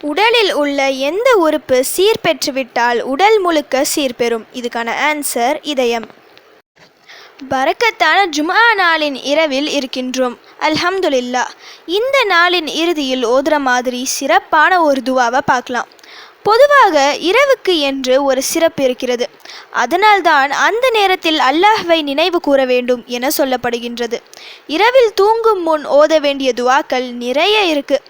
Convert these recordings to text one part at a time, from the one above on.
உடலில் உள்ள எந்த உறுப்பு சீர் பெற்றுவிட்டால் உடல் முழுக்க சீர்பெறும்? இதுக்கான ஆன்சர் இதயம். பரக்கத்தான ஜுமா நாளின் இரவில் இருக்கின்றோம். அல்ஹம்துலில்லா இந்த நாளின் இறுதியில் ஓதுற மாதிரி சிறப்பான ஒரு துவாவை பார்க்கலாம். பொதுவாக இரவுக்கு என்று ஒரு சிறப்பு இருக்கிறது. அதனால்தான் அந்த நேரத்தில் அல்லாஹ்வை நினைவு கூற வேண்டும் என சொல்லப்படுகின்றது. இரவில் தூங்கும் முன் ஓத வேண்டிய துவாக்கள் நிறைய இருக்கு.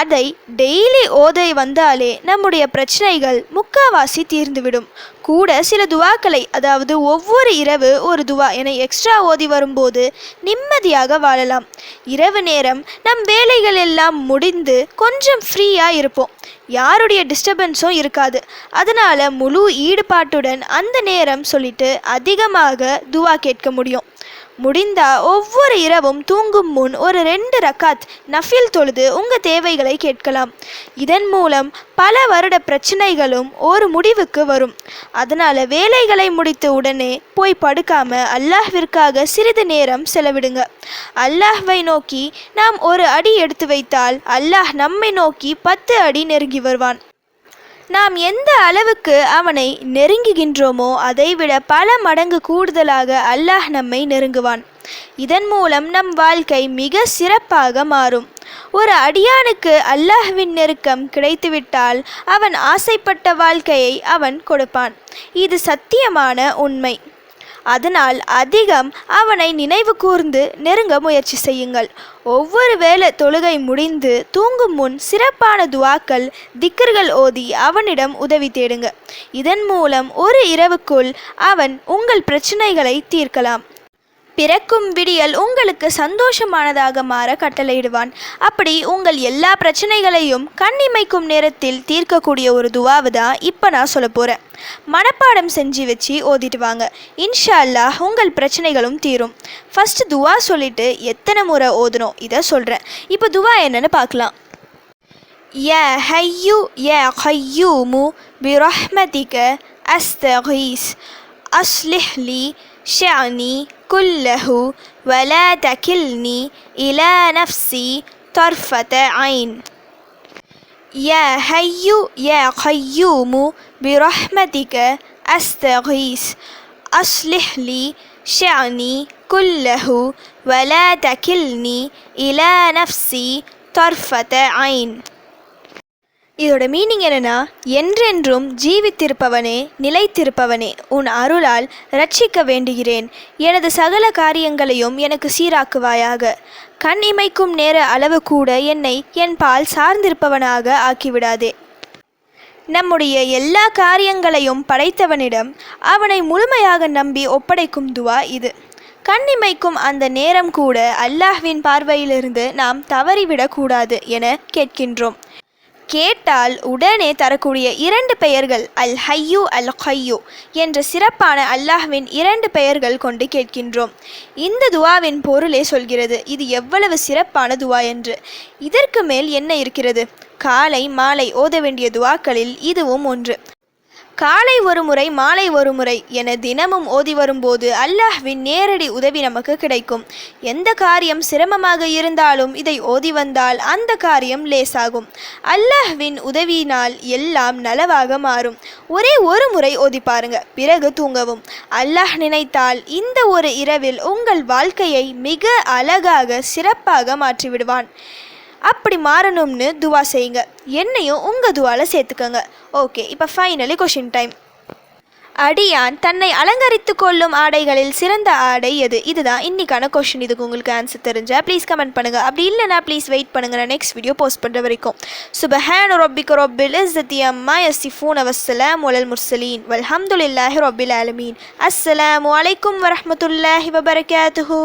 அதை டெய்லி ஓதை வந்தாலே நம்முடைய பிரச்சனைகள் முக்காவாசி தீர்ந்துவிடும். கூட சில துவாக்களை அதாவது ஒவ்வொரு இரவு ஒரு துவா என எக்ஸ்ட்ரா ஓதி வரும்போது நிம்மதியாக வாழலாம். இரவு நேரம் நம் வேலைகள் எல்லாம் முடிந்து கொஞ்சம் ஃப்ரீயாக இருப்போம். யாருடைய டிஸ்டர்பன்ஸும் இருக்காது. அதனால் முழு ஈடுபாட்டுடன் அந்த நேரம் சொல்லிட்டு அதிகமாக துவா கேட்க முடியும். முடிந்தா ஒவ்வொரு இரவும் தூங்கும் முன் ஒரு ரெண்டு ரக்காத் நஃபில் தொழுது உங்க தேவைகளை கேட்கலாம். இதன் மூலம் பல வருட பிரச்சனைகளும் ஒரு முடிவுக்கு வரும். அதனால வேலைகளை முடித்த உடனே போய் படுக்காம அல்லாஹ்விற்காக சிறிது நேரம் செலவிடுங்க. அல்லாஹ்வை நோக்கி நாம் ஒரு அடி எடுத்து வைத்தால் அல்லாஹ் நம்மை நோக்கி பத்து அடி நெருங்கி வருவான். நாம் எந்த அளவுக்கு அவனை நெருங்குகின்றோமோ அதைவிட பல மடங்கு கூடுதலாக அல்லாஹ் நம்மை நெருங்குவான். இதன் மூலம் நம் வாழ்க்கை மிக சிறப்பாக மாறும். ஒரு அடியானுக்கு அல்லாஹ்வின் நெருக்கம் கிடைத்துவிட்டால் அவன் ஆசைப்பட்ட வாழ்க்கையை அவன் கொடுப்பான். இது சத்தியமான உண்மை. அதனால் அதிகம் அவனை நினைவு கூர்ந்து நெருங்க முயற்சி செய்யுங்கள். ஒவ்வொரு வேளை தொழுகை முடிந்து தூங்கும் முன் சிறப்பான துவாக்கள் திக்கர்கள் ஓதி அவனிடம் உதவி தேடுங்க. இதன் மூலம் ஒரு இரவுக்குள் அவன் உங்கள் பிரச்சனைகளை தீர்க்கலாம். பிறக்கும் விடியல் உங்களுக்கு சந்தோஷமானதாக மாற கட்டளையிடுவான். அப்படி உங்கள் எல்லா பிரச்சனைகளையும் கண்ணிமைக்கும் நேரத்தில் தீர்க்கக்கூடிய ஒரு துவாவு தான் இப்போ நான் சொல்ல போகிறேன் மனப்பாடம் செஞ்சு வச்சு ஓதிட்டு வாங்க இன்ஷா அல்லாஹ் உங்கள் பிரச்சனைகளும் தீரும். ஃபஸ்ட்டு துவா சொல்லிட்டு எத்தனை முறை ஓதணும்? இதை சொல்கிறேன் இப்போ துவா என்னென்னு பார்க்கலாம். யா ஹையூ யா ஹையூமு பிரஹ்மதிக அஸ்தகீஸ். அஸ்லிஹ்லி شعني كله ولا تكلني إلى نفسي طرفة عين. يا حي يا قيوم برحمتك أستغيث. أصلح لي شعني كله ولا تكلني إلى نفسي طرفة عين. இதோட மீனிங் என்னென்னா என்றென்றும் ஜீவித்திருப்பவனே நிலைத்திருப்பவனே உன் அருளால் ரட்சிக்க வேண்டுகிறேன். எனது சகல காரியங்களையும் எனக்கு சீராக்குவாயாக. கண் இமைக்கும் நேர அளவு கூட என்னை என் பால் சார்ந்திருப்பவனாக ஆக்கிவிடாதே. நம்முடைய எல்லா காரியங்களையும் படைத்தவனிடம் அவனை முழுமையாக நம்பி ஒப்படைக்கும் துவா இது. கண்ணிமைக்கும் அந்த நேரம் கூட அல்லாஹ்வின் பார்வையிலிருந்து நாம் தவறிவிடக்கூடாது என கேட்கின்றோம். கேட்டால் உடனே தரக்கூடிய இரண்டு பெயர்கள் அல் ஹையூ அல் ஹையூ என்ற சிறப்பான அல்லாஹ்வின் இரண்டு பெயர்கள் கொண்டு கேட்கின்றோம். இந்த துவாவின் பொருளே சொல்கிறது இது எவ்வளவு சிறப்பான துவா என்று. இதற்கு மேல் என்ன இருக்கிறது? காலை மாலை ஓத வேண்டிய துவாக்களில் இதுவும் ஒன்று. காலை ஒரு முறை மாலை ஒரு முறை என தினமும் ஓதி வரும்போது அல்லாஹ்வின் நேரடி உதவி நமக்கு கிடைக்கும். எந்த காரியம் சிரமமாக இருந்தாலும் இதை ஓதி வந்தால் அந்த காரியம் லேசாகும். அல்லாஹ்வின் உதவியினால் எல்லாம் நலவாக மாறும். ஒரே ஒரு முறை ஓதி பாருங்க பிறகு தூங்கவும். அல்லாஹ் நினைத்தால் இந்த ஒரு இரவில் உங்கள் வாழ்க்கையை மிக அழகாக சிறப்பாக மாற்றிவிடுவான். அப்படி மாறணும்னு துவா செய்யுங்க. என்னையும் உங்கள் துவாவில் சேர்த்துக்கோங்க. ஓகே இப்போ ஃபைனலி கொஷின் டைம் அடியான் தன்னை அலங்கரித்து கொள்ளும் ஆடைகளில் சிறந்த ஆடை எது? இதுதான் இன்னைக்கான கொஷின் இதுக்கு உங்களுக்கு ஆன்சர் தெரிஞ்சா ப்ளீஸ் கமெண்ட் பண்ணுங்க. அப்படி இல்லைனா ப்ளீஸ் வெயிட் பண்ணுங்கள் நான் நெக்ஸ்ட் வீடியோ போஸ்ட் பண்ணுற வரைக்கும். சுபஹான் ரொபிக் ரொபில் இஸ்ஸத்தி அம்மா யசிஃபூன் அவசலாம் வலல் முர்சலீன் வல்ஹம்துலில்லாஹி ரொபில் ஆலமீன். அஸ்ஸலாமு அலைக்கும் வரமத்துல்லாஹி வபரகாத்துஹு.